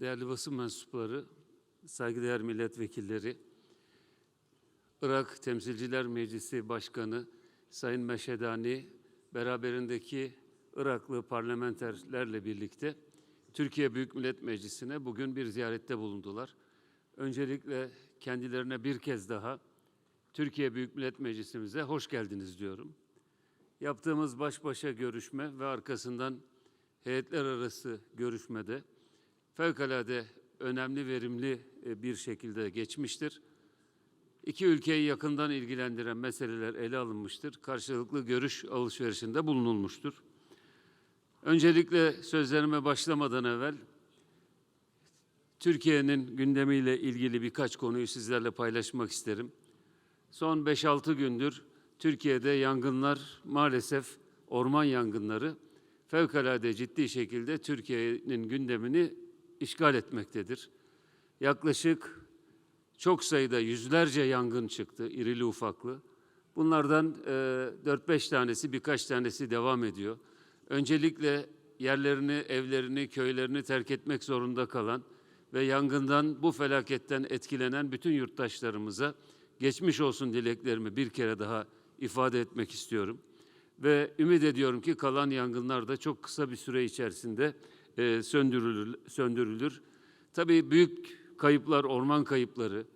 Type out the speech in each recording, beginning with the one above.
değerli basın mensupları, saygıdeğer milletvekilleri, Irak Temsilciler Meclisi Başkanı Sayın Meşedani, beraberindeki Iraklı parlamenterlerle birlikte Türkiye Büyük Millet Meclisi'ne bugün bir ziyarette bulundular. Öncelikle kendilerine bir kez daha Türkiye Büyük Millet Meclisimize hoş geldiniz diyorum. Yaptığımız baş başa görüşme ve arkasından heyetler arası görüşmede fevkalade önemli, verimli e, bir şekilde geçmiştir. İki ülkeyi yakından ilgilendiren meseleler ele alınmıştır. Karşılıklı görüş alışverişinde bulunulmuştur. Öncelikle sözlerime başlamadan evvel Türkiye'nin gündemiyle ilgili birkaç konuyu sizlerle paylaşmak isterim. Son 5-6 gündür Türkiye'de yangınlar maalesef orman yangınları fevkalade ciddi şekilde Türkiye'nin gündemini işgal etmektedir. Yaklaşık çok sayıda yüzlerce yangın çıktı, irili ufaklı. Bunlardan e, 4-5 tanesi, birkaç tanesi devam ediyor. Öncelikle yerlerini, evlerini, köylerini terk etmek zorunda kalan ve yangından, bu felaketten etkilenen bütün yurttaşlarımıza geçmiş olsun dileklerimi bir kere daha ifade etmek istiyorum. Ve ümit ediyorum ki kalan yangınlar da çok kısa bir süre içerisinde e, söndürülür. söndürülür. Tabii büyük kayıplar, orman kayıpları,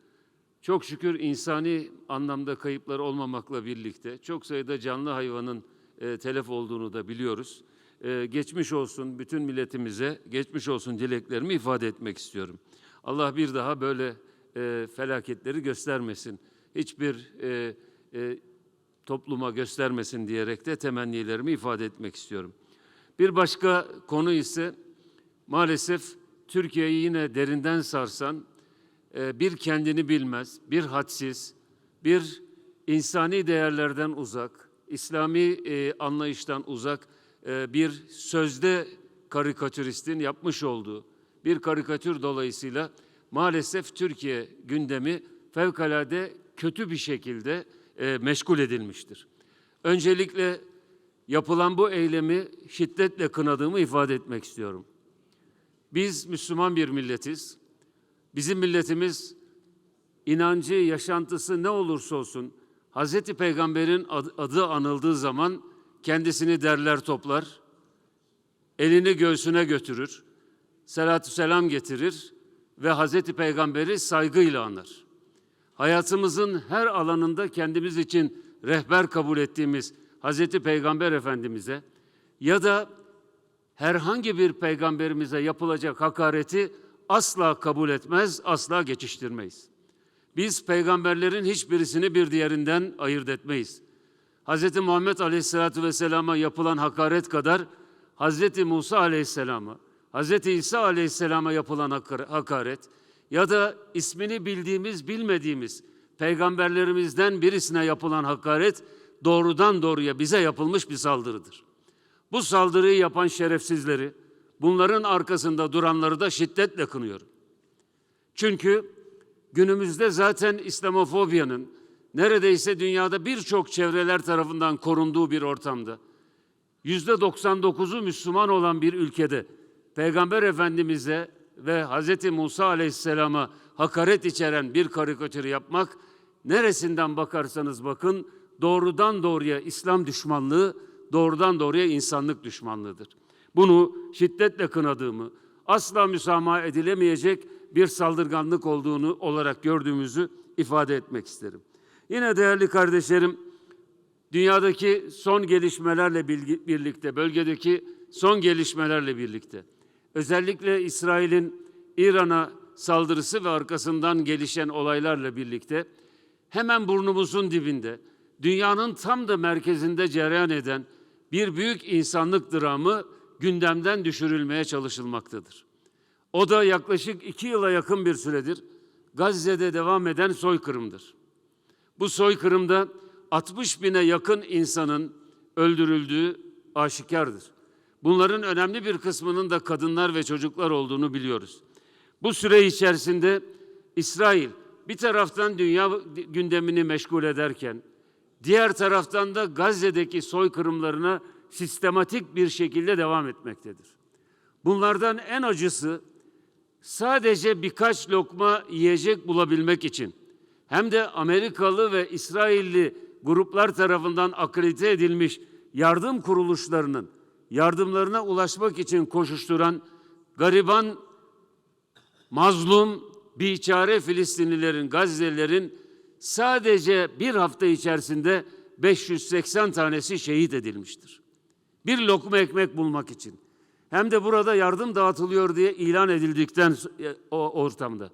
çok şükür insani anlamda kayıplar olmamakla birlikte çok sayıda canlı hayvanın e, telef olduğunu da biliyoruz. E, geçmiş olsun bütün milletimize, geçmiş olsun dileklerimi ifade etmek istiyorum. Allah bir daha böyle e, felaketleri göstermesin. Hiçbir e, e, topluma göstermesin diyerek de temennilerimi ifade etmek istiyorum. Bir başka konu ise maalesef Türkiye'yi yine derinden sarsan e, bir kendini bilmez, bir hadsiz, bir insani değerlerden uzak, İslami e, anlayıştan uzak e, bir sözde karikatüristin yapmış olduğu bir karikatür dolayısıyla maalesef Türkiye gündemi fevkalade kötü bir şekilde meşgul edilmiştir. Öncelikle yapılan bu eylemi şiddetle kınadığımı ifade etmek istiyorum. Biz Müslüman bir milletiz. Bizim milletimiz inancı, yaşantısı ne olursa olsun Hazreti Peygamber'in adı anıldığı zaman kendisini derler toplar, elini göğsüne götürür, selatü selam getirir ve Hazreti Peygamber'i saygıyla anır. Hayatımızın her alanında kendimiz için rehber kabul ettiğimiz Hazreti Peygamber Efendimiz'e ya da herhangi bir peygamberimize yapılacak hakareti asla kabul etmez, asla geçiştirmeyiz. Biz peygamberlerin hiçbirisini bir diğerinden ayırt etmeyiz. Hz. Muhammed Aleyhisselatü Vesselam'a yapılan hakaret kadar Hz. Musa Aleyhisselam'a, Hz. İsa Aleyhisselam'a yapılan hakaret ya da ismini bildiğimiz, bilmediğimiz peygamberlerimizden birisine yapılan hakaret doğrudan doğruya bize yapılmış bir saldırıdır. Bu saldırıyı yapan şerefsizleri, bunların arkasında duranları da şiddetle kınıyorum. Çünkü günümüzde zaten İslamofobyanın neredeyse dünyada birçok çevreler tarafından korunduğu bir ortamda, yüzde 99'u Müslüman olan bir ülkede Peygamber Efendimiz'e ve Hz. Musa Aleyhisselam'a hakaret içeren bir karikatür yapmak, neresinden bakarsanız bakın doğrudan doğruya İslam düşmanlığı, doğrudan doğruya insanlık düşmanlığıdır. Bunu şiddetle kınadığımı, asla müsamaha edilemeyecek bir saldırganlık olduğunu olarak gördüğümüzü ifade etmek isterim. Yine değerli kardeşlerim, dünyadaki son gelişmelerle birlikte, bölgedeki son gelişmelerle birlikte, özellikle İsrail'in İran'a saldırısı ve arkasından gelişen olaylarla birlikte hemen burnumuzun dibinde, dünyanın tam da merkezinde cereyan eden bir büyük insanlık dramı gündemden düşürülmeye çalışılmaktadır. O da yaklaşık iki yıla yakın bir süredir Gazze'de devam eden soykırımdır. Bu soykırımda 60 bine yakın insanın öldürüldüğü aşikardır. Bunların önemli bir kısmının da kadınlar ve çocuklar olduğunu biliyoruz. Bu süre içerisinde İsrail bir taraftan dünya gündemini meşgul ederken diğer taraftan da Gazze'deki soykırımlarına sistematik bir şekilde devam etmektedir. Bunlardan en acısı sadece birkaç lokma yiyecek bulabilmek için hem de Amerikalı ve İsrailli gruplar tarafından akredite edilmiş yardım kuruluşlarının yardımlarına ulaşmak için koşuşturan gariban, mazlum, biçare Filistinlilerin, Gazze'lilerin sadece bir hafta içerisinde 580 tanesi şehit edilmiştir. Bir lokma ekmek bulmak için. Hem de burada yardım dağıtılıyor diye ilan edildikten e, o ortamda.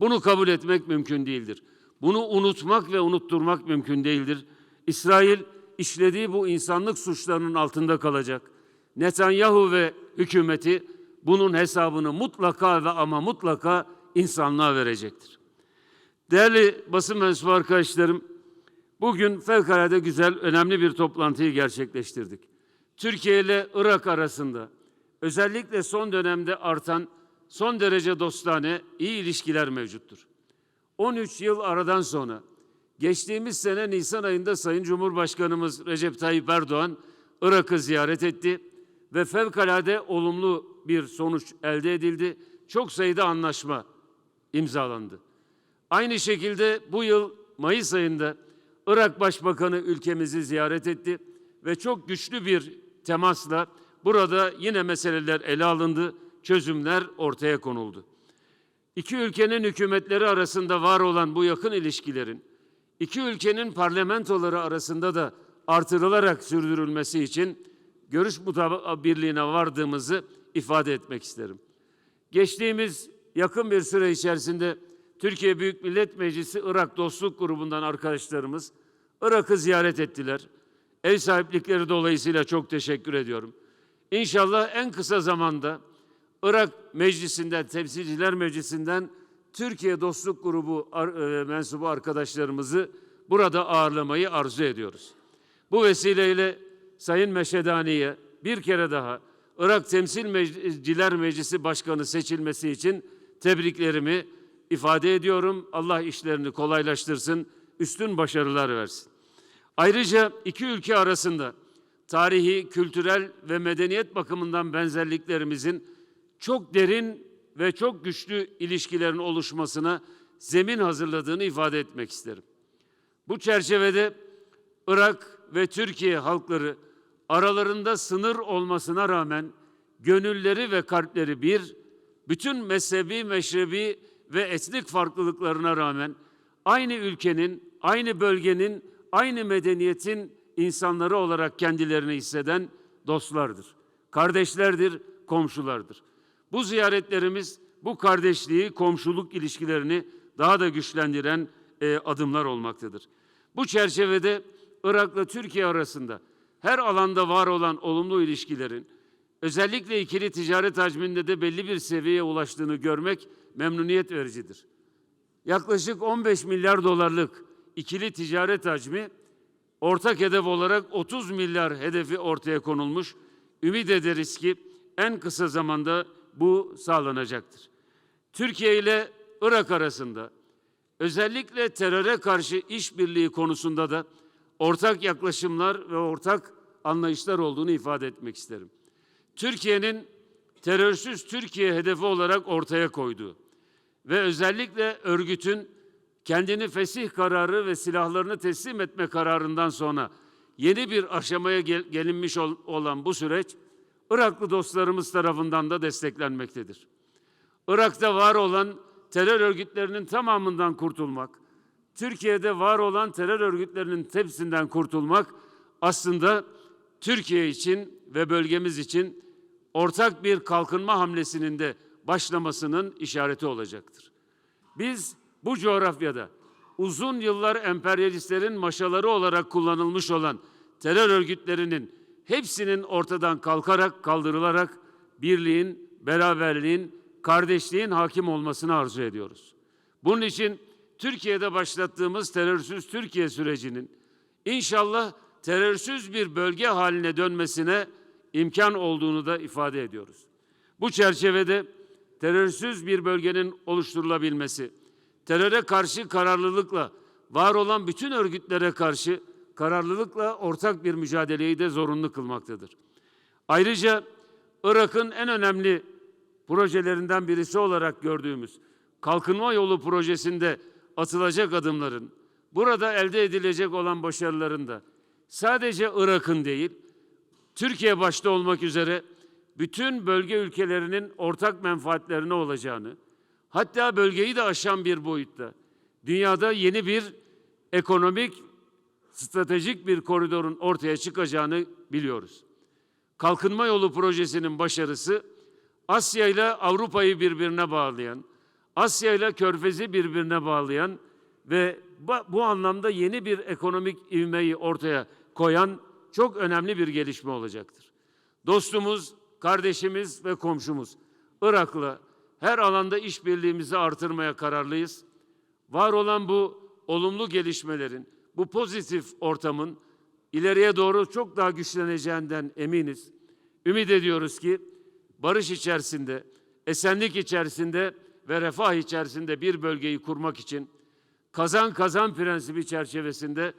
Bunu kabul etmek mümkün değildir. Bunu unutmak ve unutturmak mümkün değildir. İsrail işlediği bu insanlık suçlarının altında kalacak. Netanyahu ve hükümeti bunun hesabını mutlaka ve ama mutlaka insanlığa verecektir. Değerli basın mensubu arkadaşlarım, bugün fevkalade güzel, önemli bir toplantıyı gerçekleştirdik. Türkiye ile Irak arasında özellikle son dönemde artan son derece dostane, iyi ilişkiler mevcuttur. 13 yıl aradan sonra geçtiğimiz sene Nisan ayında Sayın Cumhurbaşkanımız Recep Tayyip Erdoğan Irak'ı ziyaret etti ve fevkalade olumlu bir sonuç elde edildi. Çok sayıda anlaşma imzalandı. Aynı şekilde bu yıl Mayıs ayında Irak Başbakanı ülkemizi ziyaret etti ve çok güçlü bir temasla burada yine meseleler ele alındı, çözümler ortaya konuldu. İki ülkenin hükümetleri arasında var olan bu yakın ilişkilerin iki ülkenin parlamentoları arasında da artırılarak sürdürülmesi için görüş birliğine vardığımızı ifade etmek isterim. Geçtiğimiz yakın bir süre içerisinde Türkiye Büyük Millet Meclisi Irak Dostluk Grubu'ndan arkadaşlarımız Irak'ı ziyaret ettiler. Ev sahiplikleri dolayısıyla çok teşekkür ediyorum. İnşallah en kısa zamanda Irak Meclisi'nden, Temsilciler Meclisi'nden Türkiye Dostluk Grubu e, mensubu arkadaşlarımızı burada ağırlamayı arzu ediyoruz. Bu vesileyle Sayın Meşedani'ye bir kere daha Irak Temsilciler Meclisi Başkanı seçilmesi için tebriklerimi ifade ediyorum. Allah işlerini kolaylaştırsın, üstün başarılar versin. Ayrıca iki ülke arasında tarihi, kültürel ve medeniyet bakımından benzerliklerimizin çok derin ve çok güçlü ilişkilerin oluşmasına zemin hazırladığını ifade etmek isterim. Bu çerçevede Irak ve Türkiye halkları aralarında sınır olmasına rağmen gönülleri ve kalpleri bir, bütün mezhebi, meşrebi ve etnik farklılıklarına rağmen aynı ülkenin, aynı bölgenin, aynı medeniyetin insanları olarak kendilerini hisseden dostlardır. Kardeşlerdir, komşulardır. Bu ziyaretlerimiz bu kardeşliği, komşuluk ilişkilerini daha da güçlendiren e, adımlar olmaktadır. Bu çerçevede Irak'la Türkiye arasında her alanda var olan olumlu ilişkilerin özellikle ikili ticaret hacminde de belli bir seviyeye ulaştığını görmek memnuniyet vericidir. Yaklaşık 15 milyar dolarlık ikili ticaret hacmi ortak hedef olarak 30 milyar hedefi ortaya konulmuş. Ümit ederiz ki en kısa zamanda bu sağlanacaktır. Türkiye ile Irak arasında özellikle teröre karşı işbirliği konusunda da ortak yaklaşımlar ve ortak anlayışlar olduğunu ifade etmek isterim. Türkiye'nin terörsüz Türkiye hedefi olarak ortaya koyduğu ve özellikle örgütün kendini fesih kararı ve silahlarını teslim etme kararından sonra yeni bir aşamaya gel gelinmiş ol olan bu süreç Iraklı dostlarımız tarafından da desteklenmektedir. Irak'ta var olan terör örgütlerinin tamamından kurtulmak, Türkiye'de var olan terör örgütlerinin hepsinden kurtulmak aslında Türkiye için ve bölgemiz için ortak bir kalkınma hamlesinin de başlamasının işareti olacaktır. Biz bu coğrafyada uzun yıllar emperyalistlerin maşaları olarak kullanılmış olan terör örgütlerinin hepsinin ortadan kalkarak, kaldırılarak birliğin, beraberliğin, kardeşliğin hakim olmasını arzu ediyoruz. Bunun için Türkiye'de başlattığımız terörsüz Türkiye sürecinin inşallah terörsüz bir bölge haline dönmesine imkan olduğunu da ifade ediyoruz. Bu çerçevede terörsüz bir bölgenin oluşturulabilmesi, teröre karşı kararlılıkla, var olan bütün örgütlere karşı kararlılıkla ortak bir mücadeleyi de zorunlu kılmaktadır. Ayrıca Irak'ın en önemli projelerinden birisi olarak gördüğümüz Kalkınma Yolu projesinde atılacak adımların, burada elde edilecek olan başarıların da sadece Irak'ın değil, Türkiye başta olmak üzere bütün bölge ülkelerinin ortak menfaatlerine olacağını, hatta bölgeyi de aşan bir boyutta dünyada yeni bir ekonomik, stratejik bir koridorun ortaya çıkacağını biliyoruz. Kalkınma Yolu projesinin başarısı Asya ile Avrupa'yı birbirine bağlayan, Asya ile Körfez'i birbirine bağlayan ve bu anlamda yeni bir ekonomik ivmeyi ortaya koyan çok önemli bir gelişme olacaktır. Dostumuz, kardeşimiz ve komşumuz Irak'la her alanda işbirliğimizi artırmaya kararlıyız. Var olan bu olumlu gelişmelerin, bu pozitif ortamın ileriye doğru çok daha güçleneceğinden eminiz. Ümit ediyoruz ki barış içerisinde, esenlik içerisinde ve refah içerisinde bir bölgeyi kurmak için kazan kazan prensibi çerçevesinde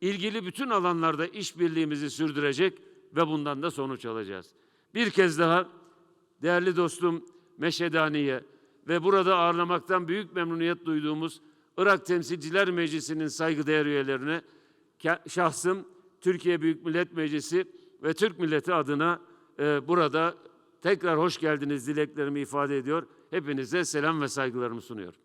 ilgili bütün alanlarda işbirliğimizi sürdürecek ve bundan da sonuç alacağız. Bir kez daha değerli dostum Meşedani'ye ve burada ağırlamaktan büyük memnuniyet duyduğumuz Irak Temsilciler Meclisi'nin saygıdeğer üyelerine şahsım Türkiye Büyük Millet Meclisi ve Türk milleti adına e, burada tekrar hoş geldiniz dileklerimi ifade ediyor. Hepinize selam ve saygılarımı sunuyorum.